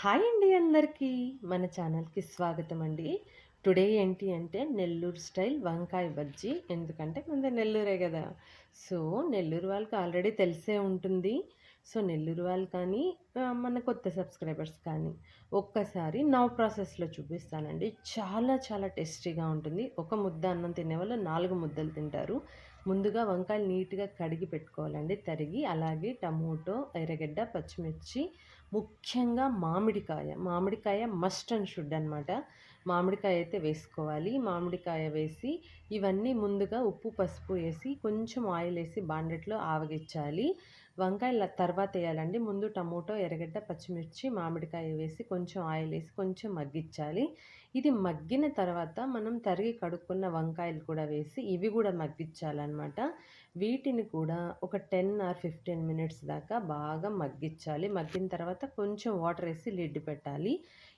Hi అండి అందరికీ. మన ఛానల్కి స్వాగతం అండి టుడే ఏంటి అంటే నెల్లూరు స్టైల్ వంకాయ బజ్జీ. ఎందుకంటే మన నెల్లూరే కదా. సో నెల్లూరు వాళ్ళకి ఆల్రెడీ తెలిసే ఉంటుంది. సో నెల్లూరు వాళ్ళు కానీ మన కొత్త సబ్స్క్రైబర్స్ కానీ ఒక్కసారి నవ్ ప్రాసెస్లో చూపిస్తానండి. చాలా చాలా టేస్టీగా ఉంటుంది. ఒక ముద్ద అన్నం తినే వాళ్ళు నాలుగు ముద్దలు తింటారు. ముందుగా వంకాయలు నీట్గా కడిగి పెట్టుకోవాలండి. తరిగి అలాగే టమోటో ఎర్రగడ్డ పచ్చిమిర్చి ముఖ్యంగా మామిడికాయ. మామిడికాయ మస్ట్ అండ్ షుడ్ అనమాట మామిడికాయ అయితే వేసుకోవాలి. మామిడికాయ వేసి ఇవన్నీ ముందుగా ఉప్పు పసుపు వేసి కొంచెం ఆయిల్ వేసి బాండెట్లో ఆవగించాలి. వంకాయల తర్వాత వేయాలండి ముందు టమోటో ఎర్రగడ్డ పచ్చిమిర్చి మామిడికాయ వేసి కొంచెం ఆయిల్ వేసి కొంచెం మగ్గించాలి ఇది మగ్గిన తర్వాత మనం తరిగి కడుక్కున్న వంకాయలు కూడా వేసి ఇవి కూడా మగ్గించాలన్నమాట వీటిని కూడా ఒక టెన్ ఆర్ ఫిఫ్టీన్ మినిట్స్ దాకా బాగా మగ్గించాలి మగ్గిన తర్వాత కొంచెం వాటర్ వేసి లిడ్ పెట్టాలి.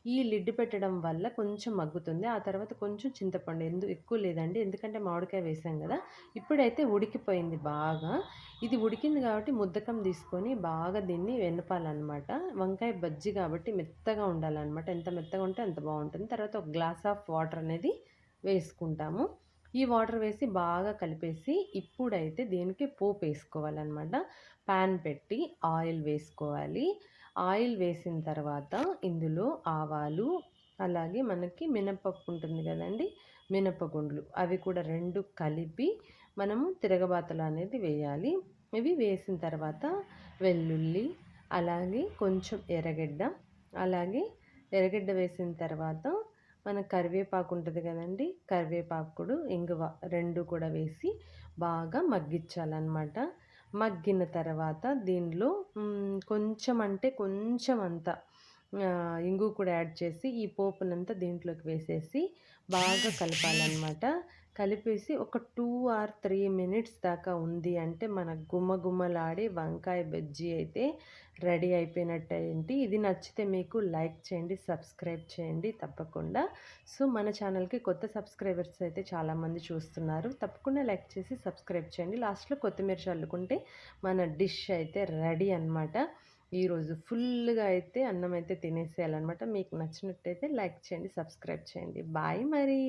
ఈ లిడ్ పెట్టడం వల్ల కొంచెం మగ్గుతుంది. ఆ తర్వాత కొంచెం చింతపండు ఎందుకు ఎక్కువ లేదండి. ఎందుకంటే మామిడికాయ వేసాం కదా ఇప్పుడైతే ఉడికిపోయింది బాగా. ఇది ఉడికింది కాబట్టి ముద్దకం తీసుకొని బాగా దీన్ని వెనపాలన్నమాట. వంకాయ బజ్జి కాబట్టి మెత్తగా ఉండాలన్నమాట. ఎంత మెత్తగా ఉంటే అంత బాగుంటుంది. తర్వాత ఒక గ్లాస్ ఆఫ్ వాటర్ అనేది వేసుకుంటాము. ఈ వాటర్ వేసి బాగా కలిపేసి ఇప్పుడైతే దీనికి పోపు వేసుకోవాలన్నమాట. ప్యాన్ పెట్టి ఆయిల్ వేసుకోవాలి. ఆయిల్ వేసిన తర్వాత ఇందులో ఆవాలు అలాగే మనకి మినపప్పు ఉంటుంది కదండి మినపగుండ్లు అవి కూడా రెండు కలిపి మనము తిరగబాతలు అనేది వేయాలి. ఇవి వేసిన తర్వాత వెల్లుల్లి అలాగే కొంచెం ఎర్రగడ్డ అలాగే ఎర్రగడ్డ వేసిన తర్వాత మన కరివేపాకు ఉంటుంది కదండి కరివేపాకుడు ఇంగువ రెండు కూడా వేసి బాగా మగ్గించాలన్నమాట. మగ్గిన తర్వాత దీనిలో కొంచెం అంటే కొంచెం అంత ఇంగు కూడా యాడ్ చేసి ఈ పోపునంతా దీంట్లోకి వేసేసి బాగా కలపాలన్నమాట. కలిపేసి ఒక టూ ఆర్ త్రీ మినిట్స్ దాకా ఉంది అంటే మన గుమ్మగుమ్మలాడి వంకాయ బజ్జీ అయితే రెడీ అయిపోయినట్టేంటి. ఇది నచ్చితే మీకు లైక్ చేయండి సబ్స్క్రైబ్ చేయండి తప్పకుండా. సో మన ఛానల్కి కొత్త సబ్స్క్రైబర్స్ అయితే చాలామంది చూస్తున్నారు. తప్పకుండా లైక్ చేసి సబ్స్క్రైబ్ చేయండి. లాస్ట్లో కొత్తిమీర చల్లుకుంటే మన డిష్ అయితే రెడీ అనమాట ఈరోజు ఫుల్గా అయితే అన్నం అయితే తినేసేయాలన్నమాట. మీకు నచ్చినట్టయితే లైక్ చేయండి సబ్స్క్రైబ్ చేయండి. బాయ్ మరి.